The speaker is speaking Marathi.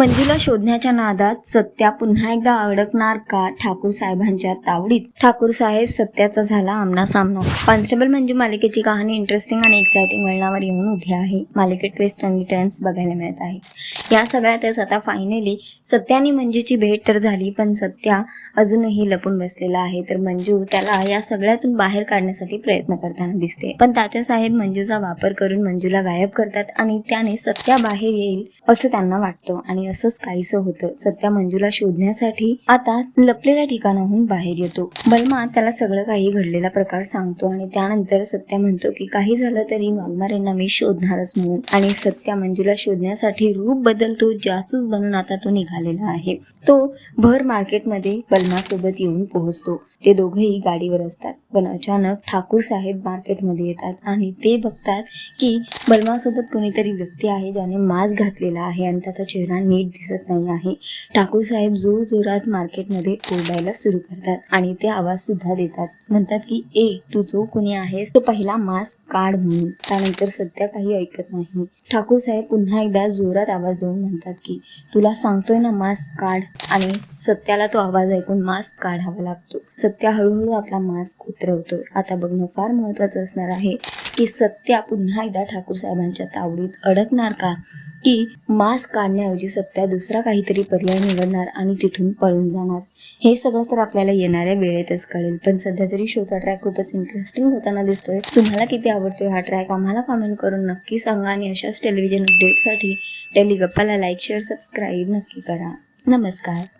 मंजूला शोधण्याच्या नादात सत्या पुन्हा एकदा अडकणार का ठाकूर साहेबांच्या तावडीत? ठाकूर साहेब सत्याचा झाला आमना सामना. कॉन्स्टेबल मंजू मालिकेची कहाणी इंटरेस्टिंग आणि एक्साइटिंग वळणावर येऊन उभी आहे. मालिकेत ट्विस्ट आणि टर्न्स बघायला मिळत आहे. या सगळ्यातच आता फायनली सत्या आणि मंजूची भेट तर झाली पण सत्या अजूनही लपून बसलेला आहे. तर मंजू त्याला या सगळ्यातून बाहेर काढण्यासाठी प्रयत्न करताना दिसते. पण तात्यासाहेब मंजूचा वापर करून मंजूला गायब करतात आणि त्याने सत्या बाहेर येईल असं त्यांना वाटतं. आणि असंच काहीसं होतं. सत्या मंजूला शोधण्यासाठी आता लपलेल्या ठिकाणाहून बाहेर येतो. बलमा त्याला सगळं काही घडलेला प्रकार सांगतो आणि त्यानंतर सत्या म्हणतो की काही झालं तरी वाघमारेंना मी शोधणारच म्हणून. आणि सत्या मंजूला शोधण्यासाठी रूप बदलतो जासूस बनून आता तो निघालेला आहे. तो भर मार्केटमध्ये बलमासोबत येऊन पोहोचतो. ते दोघेही गाडीवर असतात. पण अचानक ठाकूर साहेब मार्केटमध्ये येतात आणि ते बघतात की बलमासोबत कोणीतरी व्यक्ती आहे ज्याने मास्क घातलेला आहे आणि त्याचा चेहरा नीट दिसत नाही आहे. ठाकूर साहेब जोर जोरात मार्केटमध्ये ओरडायला सुरू करतात आणि ते आवाज सुद्धा देतात. म्हणतात की ए तू जो कोणी आहेस तो पहिला मास्क काढ म्हणून. त्यानंतर सध्या काही ऐकत नाही. ठाकूर साहेब पुन्हा एकदा जोरात आवाज देऊन म्हणतात की तुला सांगतोय ना मास्क काढ. आणि सत्याला तो आवाज ऐकून मास्क काढावा लागतो. सत्या हळूहळू आपला मास्क उतरवतोय. आता बघणं फार महत्वाचं असणार आहे. की सत्या पुन्हा एकदा ठाकूर साहेबांच्या तावडीत अडकणार का? की मास्क काढण्याऐवजी सत्या दुसरा काहीतरी पर्याय निवडणार आणि तिथून पळून जाणार? हे सगळं तर आपल्याला येणाऱ्या वेळेतच कळेल. पण सध्या तरी शोचा ट्रॅक खूपच इंटरेस्टिंग होताना दिसतोय. तुम्हाला किती आवडतोय हा ट्रॅक आम्हाला कमेंट करून नक्की सांगा आणि अशाच टेलिव्हिजन अपडेटसाठी टेलिगप्पाला लाईक शेअर सबस्क्राईब नक्की करा. नमस्कार.